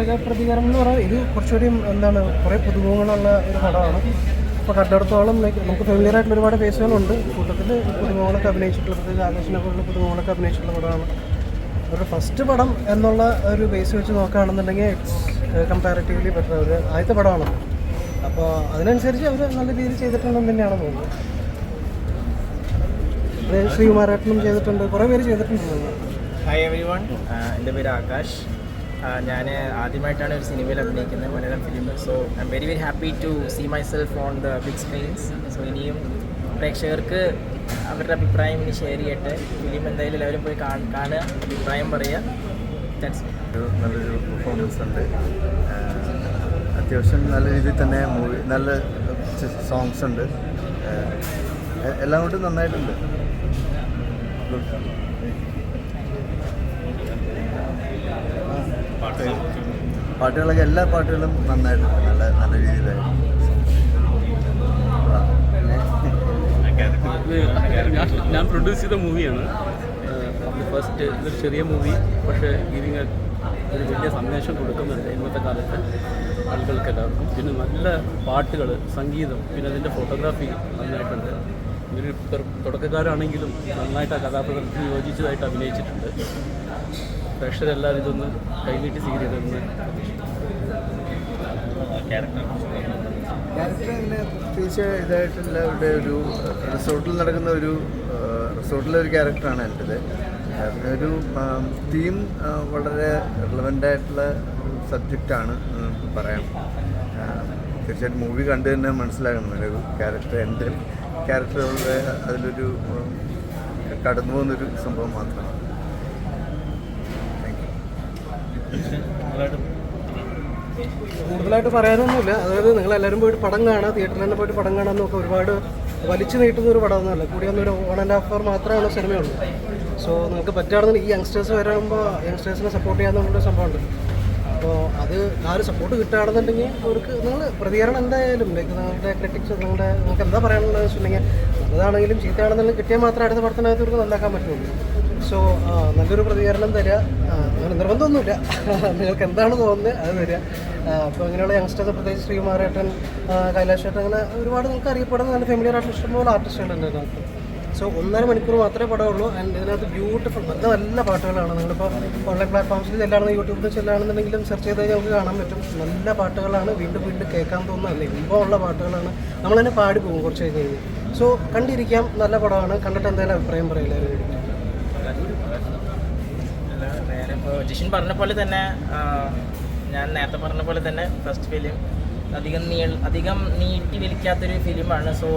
പ്രേക്ഷക പ്രതികരണം എന്ന് പറഞ്ഞാൽ ഇത് കുറച്ചുകൂടി എന്താണ് കുറേ പുതുമുഖങ്ങളുള്ള ഒരു പടമാണ് ഇപ്പോൾ കണ്ടിടത്തോളം ലൈക്ക് നമുക്ക് ഫെമിലിയർ ആയിട്ടുള്ള ഒരുപാട് ഫേസുകളുണ്ട് കൂട്ടത്തിൽ പുതുമുഖങ്ങളൊക്കെ അഭിനയിച്ചിട്ടുള്ള പ്രത്യേകിച്ച് ആകാശിനെ പോലുള്ള പുതുമുഖങ്ങളൊക്കെ അഭിനയിച്ചിട്ടുള്ള പടമാണ് അവരുടെ ഫസ്റ്റ് പടം എന്നുള്ള ഒരു ബേസ് വെച്ച് നോക്കുകയാണെന്നുണ്ടെങ്കിൽ ഇറ്റ്സ് കമ്പാരിറ്റീവ്ലി ബെറ്റർ അവർ ആദ്യത്തെ പടമാണ്. അപ്പോൾ അതിനനുസരിച്ച് അവർ നല്ല രീതിയിൽ ചെയ്തിട്ടുണ്ടെന്ന് തന്നെയാണ് തോന്നുന്നത്. ശ്രീകുമാരേട്ടനും ചെയ്തിട്ടുണ്ട്. കുറേ പേര് ചെയ്തിട്ടുണ്ട്. ഹായ് എവരി വൺ എന്റെ പേര് ആകാശ്. ഞാൻ ആദ്യമായിട്ടാണ് ഒരു സിനിമയിൽ അഭിനയിക്കുന്നത് Malayalam film so I'm very very happy to see myself on the big screens so ഇനിയും പ്രേക്ഷകർക്ക് അവരുടെ അഭിപ്രായം ഇനി ഷെയർ ചെയ്യട്ടെ. ഫിലിം എന്തായാലും എല്ലാവരും പോയി കാണ് കാണുക അഭിപ്രായം പറയുക. നല്ലൊരു പെർഫോമൻസ് ഉണ്ട്. അത്യാവശ്യം നല്ല രീതിയിൽ തന്നെ മൂവി നല്ല സോങ്സ് ഉണ്ട്. എല്ലാം കൊണ്ടും നന്നായിട്ടുണ്ട്. പാട്ടുകളൊക്കെ എല്ലാ പാട്ടുകളും നന്നായിട്ടുണ്ട് നല്ല നല്ല രീതിയിലായിരുന്നു ഞാൻ പ്രൊഡ്യൂസ് ചെയ്ത മൂവിയാണ് ഫസ്റ്റ് ഇതൊരു ചെറിയ മൂവി പക്ഷേ ഗിവിങ് ഒരു വലിയ സന്ദേശം കൊടുക്കുന്നുണ്ട് ഇന്നത്തെ കാലത്ത് ആളുകൾക്ക് എല്ലാവർക്കും പിന്നെ നല്ല പാട്ടുകൾ സംഗീതം പിന്നെ അതിന്റെ ഫോട്ടോഗ്രാഫി നന്നായിട്ടുണ്ട്. ഇവർ തുടക്കക്കാരാണെങ്കിലും നന്നായിട്ട് ആ കഥാപാത്രത്തിന് യോജിച്ചതായിട്ട് അഭിനയിച്ചിട്ടുണ്ട്. പ്രേക്ഷകരെല്ലാവരും ഇതൊന്ന് കൈനീട്ടി സ്വീകരിക്കണമെന്ന് ക്യാരക്ടർ. അങ്ങനെ പ്രത്യേകിച്ച് ഇതായിട്ടുള്ള ഇവിടെ ഒരു റിസോർട്ടിൽ നടക്കുന്ന ഒരു റിസോർട്ടിലെ ഒരു ക്യാരക്ടറാണ് എന്റെ ഒരു തീം വളരെ റിലവന്റ് ആയിട്ടുള്ള സബ്ജക്റ്റാണ് പറയാം. തീർച്ചയായിട്ടും മൂവി കണ്ടു തന്നെ മനസ്സിലാകണം ഒരു ക്യാരക്ടർ എന്റെ ക്യാരക്ടറുകളുടെ അതിലൊരു കടന്നു പോകുന്നൊരു സംഭവം മാത്രമാണ്. കൂടുതലായിട്ട് പറയാനൊന്നുമില്ല. അതായത് നിങ്ങൾ എല്ലാവരും പോയിട്ട് പടം കാണുക തിയേറ്ററിൽ തന്നെ പോയിട്ട് പടം കാണാമെന്നൊക്കെ ഒരുപാട് വലിച്ചു നീട്ടുന്ന ഒരു പടമൊന്നുമല്ല. കൂടി വന്നൊരു വൺ ആൻഡ് ഹാഫ് അവർ മാത്രമാണ് സിനിമയുള്ളൂ സോ നിങ്ങൾക്ക് പറ്റുകയാണെന്ന് ഈ യങ്സ്റ്റേഴ്സ് വരുമ്പോൾ യങ്സ്റ്റേഴ്സിനെ സപ്പോർട്ട് ചെയ്യാന്നുള്ളൊരു സംഭവമുണ്ട്. അപ്പോൾ അത് ആ ഒരു സപ്പോർട്ട് കിട്ടുകയാണെന്നുണ്ടെങ്കിൽ അവർക്ക് നിങ്ങൾ പ്രതികരണം എന്തായാലും ലൈക്ക് നിങ്ങളുടെ ക്രിറ്റിക്സ് നിങ്ങളുടെ നിങ്ങൾക്ക് എന്താ പറയാനുള്ളത് വെച്ചിട്ടുണ്ടെങ്കിൽ നല്ലതാണെങ്കിലും ചീത്തയാണെന്നുണ്ടെങ്കിലും കിട്ടിയാൽ മാത്രമേ അടുത്ത പടത്തിനകത്ത് ഇവർക്ക് നന്നാക്കാൻ പറ്റുള്ളൂ. സോ നല്ലൊരു പ്രതികരണം തരിക അങ്ങനെ നിർബന്ധമൊന്നുമില്ല. നിങ്ങൾക്ക് എന്താണ് തോന്നുന്നത് അത് തരിക അപ്പോൾ അങ്ങനെയുള്ള യങ്സ്റ്റേഴ്സ് പ്രത്യേകിച്ച് ശ്രീകുമാരേട്ടൻ കൈലാശേട്ടൻ അങ്ങനെ ഒരുപാട് നിങ്ങൾക്ക് അറിയപ്പെടുന്ന നല്ല ഫെമിലിയർ ആയിട്ടുള്ള ഇഷ്ടംപോലെ ആർട്ടിസ്റ്റുകൾ ഉണ്ട് ഇതിനകത്ത് സോ ഒന്നര മണിക്കൂർ മാത്രമേ പടമുള്ളൂ. ആൻഡ് ഇതിനകത്ത് ബ്യൂട്ടിഫുൾ നല്ല നല്ല പാട്ടുകളാണ്. നിങ്ങളിപ്പോൾ ഓൺലൈൻ പ്ലാറ്റ്ഫോംസിൽ ചെല്ലാണെന്ന് യൂട്യൂബിൽ ചെല്ലാണെന്നുണ്ടെങ്കിലും സെർച്ച് ചെയ്ത് കഴിഞ്ഞാൽ നമുക്ക് കാണാൻ പറ്റും. നല്ല പാട്ടുകളാണ്. വീണ്ടും വീണ്ടും കേൾക്കാൻ തോന്നുന്നതല്ലേ ഇമ്പമുള്ള പാട്ടുകളാണ്. നമ്മൾ തന്നെ പാടി പോകും കുറച്ച് കഴിഞ്ഞ് കഴിഞ്ഞ്. സോ കണ്ടിരിക്കാം. നല്ല പടമാണ്. കണ്ടിട്ട് എന്തായാലും അഭിപ്രായം പറയില്ല നേരെ ഇപ്പോൾ ജിഷിൻ പറഞ്ഞ പോലെ തന്നെ ഞാൻ നേരത്തെ പറഞ്ഞ പോലെ തന്നെ ഫസ്റ്റ് ഫിലിം അധികം നീൾ അധികം നീട്ടി വലിക്കാത്തൊരു ഫിലിമാണ് സോ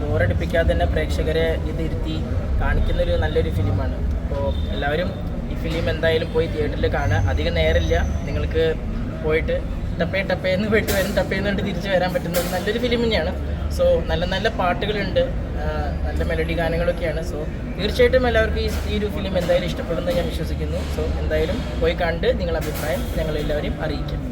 ബോറടിപ്പിക്കാതെ തന്നെ പ്രേക്ഷകരെ ഇതിരുത്തി കാണിക്കുന്നൊരു നല്ലൊരു ഫിലിമാണ് അപ്പോൾ എല്ലാവരും ഈ ഫിലിം എന്തായാലും പോയി തിയേറ്ററിൽ കാണുക. അധികം നേരമില്ല. നിങ്ങൾക്ക് പോയിട്ട് ടപ്പേ ടപ്പേന്ന് പോയിട്ട് വരും. ടപ്പേന്ന് കണ്ട് തിരിച്ച് വരാൻ പറ്റുന്ന നല്ലൊരു ഫിലിം തന്നെയാണ്. സോ നല്ല നല്ല പാട്ടുകളുണ്ട്. നല്ല മെലഡി ഗാനങ്ങളൊക്കെയാണ്. സോ തീർച്ചയായിട്ടും എല്ലാവർക്കും ഈ ഈ ഒരു ഫിലിം എന്തായാലും ഇഷ്ടപ്പെടുന്നു ഞാൻ വിശ്വസിക്കുന്നു. സോ എന്തായാലും പോയി കണ്ട് നിങ്ങളുടെ അഭിപ്രായം ഞങ്ങൾ എല്ലാവരെയും അറിയിക്കാം.